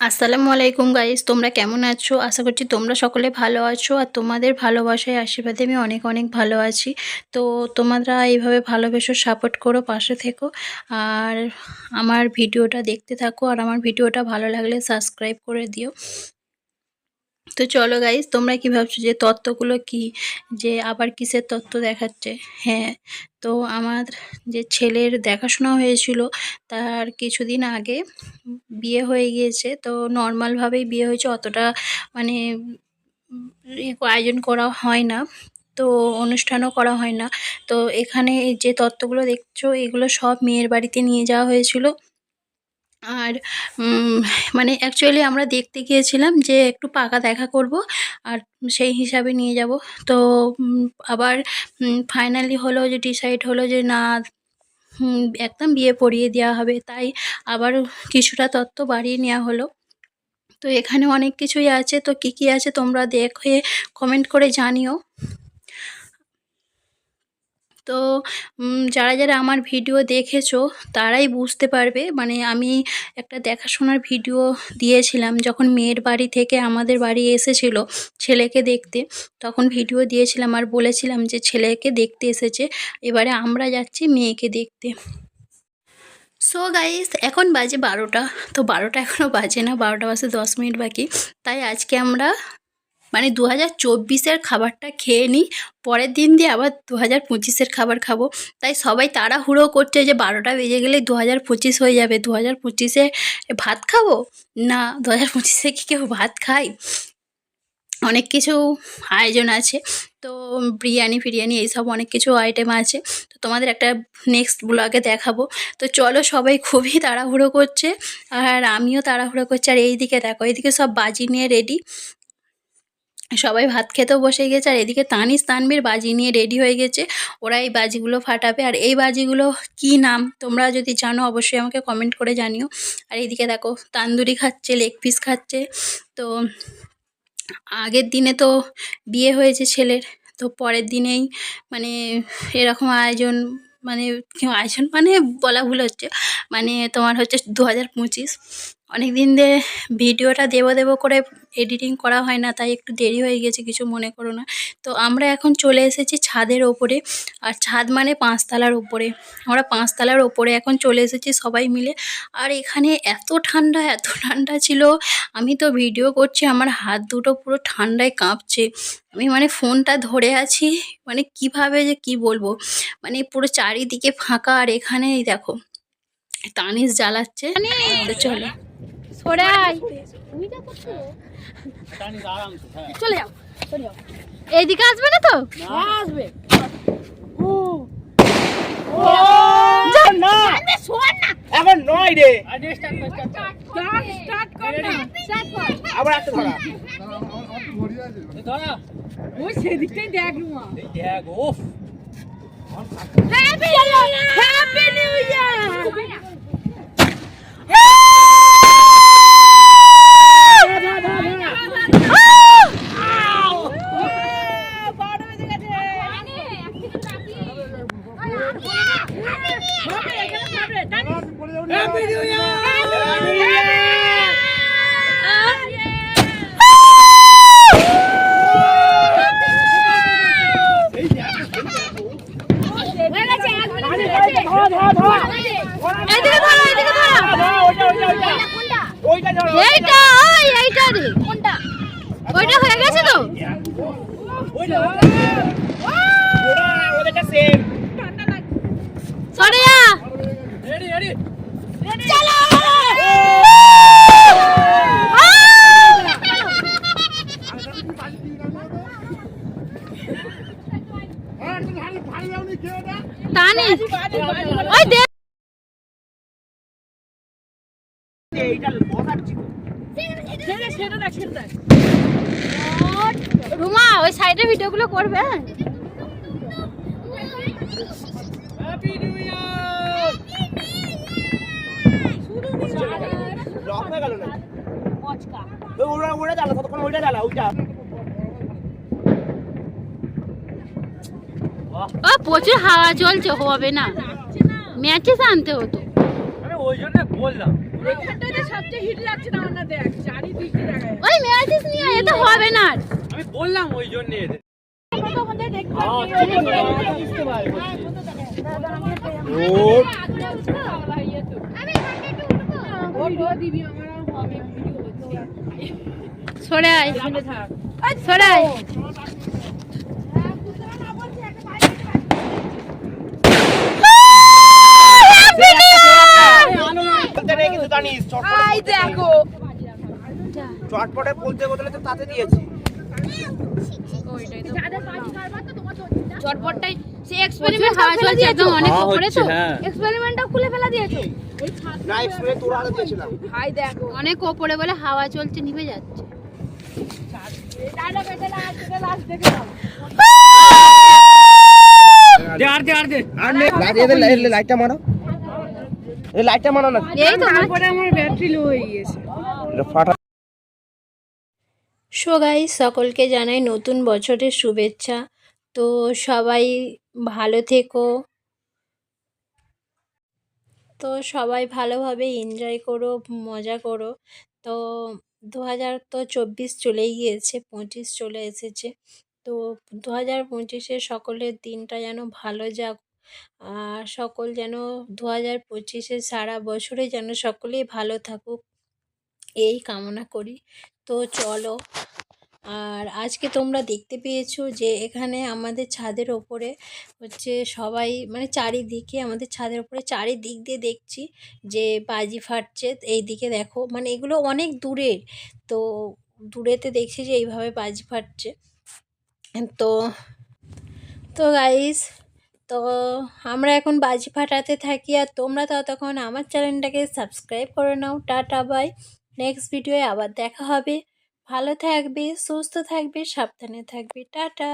আসসালামু আলাইকুম গাইজ তোমরা কেমন আছো? আশা করছি তোমরা সকলে ভালো আছো আর তোমাদের ভালোবাসায়, আশীর্বাদে আমি অনেক অনেক ভালো আছি। তো তোমরা এইভাবে ভালোবেসো, সাপোর্ট করো, পাশে থেকো। আর আমার ভিডিওটা দেখতে থাকো আর আমার ভিডিওটা ভালো লাগলে সাবস্ক্রাইব করে দিও। তো চলো গাইস তোমরা কি ভাবছ যে তত্ত্বগুলো কি? যে আবার কিসের তত্ত্ব দেখাচ্ছে? হ্যাঁ তো আমার যে ছেলের দেখাশোনা হয়েছিল, তার কিছুদিন আগে বিয়ে হয়ে গিয়েছে। তো নর্মালভাবেই বিয়ে হয়েছে, অতটা মানে আয়োজন করা হয় না। তো অনুষ্ঠানও করা হয় না। তো এখানে যে তত্ত্বগুলো দেখছ, এগুলো সব মেয়ের বাড়িতে নিয়ে যাওয়া হয়েছিল। আর মানে অ্যাকচুয়ালি আমরা দেখতে গিয়েছিলাম যে একটু পাকা দেখা করব আর সেই হিসাবে নিয়ে যাব। তো আবার ফাইনালি হলো যে ডিসাইড হলো যে না একদম বিয়ে পড়িয়ে দেওয়া হবে। তাই আবার কিছুটা তত্ত্ব বাড়িয়ে নেওয়া হলো। তো এখানে অনেক কিছুই আছে। তো কি কি আছে তোমরা দেখে কমেন্ট করে জানিও। তো যারা যারা আমার ভিডিও দেখেছ, তারাই বুঝতে পারবে। মানে আমি একটা দেখাশোনার ভিডিও দিয়েছিলাম যখন মেয়ের বাড়ি থেকে আমাদের বাড়ি এসেছিল ছেলেকে দেখতে। তখন ভিডিও দিয়েছিলাম আর বলেছিলাম যে ছেলেকে দেখতে এসেছে, এবারে আমরা যাচ্ছি মেয়েকে দেখতে। সো গাইস এখন বাজে বারোটা। তো বারোটা এখনও বাজে না, বারোটা বাজে দশ মিনিট বাকি। তাই আজকে আমরা মানে দু হাজার চব্বিশের খাবারটা খেয়ে নিই, পরের দিন দিয়ে আবার দু হাজার পঁচিশের খাবার খাব। তাই সবাই তাড়াহুড়ো করছে যে বারোটা বেজে গেলেই দু হাজার পঁচিশ হয়ে যাবে। দু হাজার পঁচিশে ভাত খাব? না দু হাজার পঁচিশে কি কেউ ভাত খায়? অনেক কিছু আয়োজন আছে। তো বিরিয়ানি ফিরিয়ানি এইসব অনেক কিছু আইটেম আছে। তো তোমাদের একটা নেক্সট ব্লগে দেখাবো। তো চলো সবাই খুবই তাড়াহুড়ো করছে। আর আমিও তাড়াহুড়ো করছি। আর এইদিকে দেখো, এইদিকে সব বাজি নিয়ে রেডি সবাই ভাত খেতেও বসে গেছে, আর এদিকে তানিস তানবীর বাজি নিয়ে রেডি হয়ে গেছে। ওরা এই বাজিগুলো ফাটাবে, আর এই বাজিগুলো কি নাম তোমরা যদি জানো অবশ্যই আমাকে কমেন্ট করে জানিও। আর এইদিকে দেখো, তান্দুরি খাচ্ছে লেগ পিস খাচ্ছে। তো আগের দিনে তো বিয়ে হয়েছে ছেলের, তো পরের দিনেই মানে এরকম আয়োজন মানে আয়োজন মানে বলা ভুল হচ্ছে। মানে তোমার হচ্ছে দু হাজার পঁচিশ। অনেক দিন দিয়ে ভিডিওটা দেবো দেবো করে এডিটিং করা হয় না, তাই একটু দেরি হয়ে গেছে, কিছু মনে করো না। তো আমরা এখন চলে এসেছি ছাদের ওপরে, আর ছাদ মানে পাঁচতলার ওপরে। আমরা পাঁচতলার ওপরে এখন চলে এসেছি সবাই মিলে। আর এখানে এত ঠান্ডা এত ঠান্ডা ছিল, আমি তো ভিডিও করছি, আমার হাত দুটো পুরো ঠান্ডায় কাঁপছে। আমি মানে ফোনটা ধরে আছি মানে কীভাবে যে কি বলব? মানে পুরো চারিদিকে ফাঁকা, আর এখানেই দেখো, তানিশ জ্বালাচ্ছে। চলো। সরে আয়। চলে যাও চলে যাও। এইদিকে আসবে না তো? আসবে। না। শোন না। এখন নয় রে। স্টার্ট কর না। স্টার্ট কর। আবার একটা ধরা। ওই সেদিকটাই দেখ দেখ ওফ। Happy happy new year happy new ধরা ধরা ধরা এদিকে ধরো এদিকে ধরো ওইটা ওইটা ওইটা ওইটা ধরো এইটা ওই এইটা রে কোনটা ওইটা হয়ে গেছে তো সেম রেডি রেডি চলো। টানি ওই দে। এইটা বসাচ্ছি রুমা ওই সাইডে ভিডিওগুলো করবে? হ্যাপি নিউ ইয়ার লক গেল না ওই ওরা ওরা জ্বালা ততক্ষণ ওইটা জ্বালা ওইটা ও প্রচুর হাওয়া চলছে হবে না। ম্যাচে আনতে হতো। ওই জন্য বললাম। সবচেয়ে হিট লাগছে না আমার না দেখ চারিদিকে দেখা ওই মেয়াদিস নিয়ে এ তো হবে না আর। আমি বললাম ওই জন্য। সরে আয় সরে আয় চটপটে বলতে বদলে তো তাতে দিয়েছি। চটপটটাই। সে এক্সপেরিমেন্ট হাওয়া চলছে একদম অনেক উপরে তো। হ্যাঁ। এক্সপেরিমেন্টটাও খুলে ফেলা দিয়েছ? না এক্সপ্রে তোর আরও দিয়েছিলাম। হাই দেখো অনেক ওপরে বলে হাওয়া চলছে নিভে যাচ্ছে। লাইটটা মারো। এই লাইটটা মারো না। এই তো তারপরে আমার ব্যাটারি লো হয়ে গিয়েছে। ফাটা সো গাই সকলকে জানাই নতুন বছরের শুভেচ্ছা। তো সবাই ভালো থেকো। তো সবাই ভালোভাবে এনজয় করো, মজা করো। তো দু হাজার তো চব্বিশ চলেই গিয়েছে, পঁচিশ চলে এসেছে। তো দু হাজার পঁচিশে সকলের দিনটা যেন ভালো যাক। আর সকল যেন দু হাজার পঁচিশে সারা বছরে যেন সকলেই ভালো থাকুক, এই কামনা করি। তো চলো। আর আজকে তোমরা দেখতে পেয়েছ যে এখানে আমাদের ছাদের ওপরে হচ্ছে সবাই মানে চারিদিকে আমাদের ছাদের ওপরে চারিদিক দিয়ে দেখছি যে বাজি ফাটছে। এই দিকে দেখো মানে এগুলো অনেক দূরের। তো দূরেতে দেখছি যে এইভাবে বাজি ফাটছে। তো তো গাইস তো আমরা এখন বাজি ফাটাতে থাকি। আর তোমরা ততক্ষণ আমার চ্যানেলটাকে সাবস্ক্রাইব করে নাও। টাটা বাই নেক্সট ভিডিওয়ে আবার দেখা হবে। ভালো থাকবে সুস্থ থাকবে সাবধানে থাকবে। টাটা!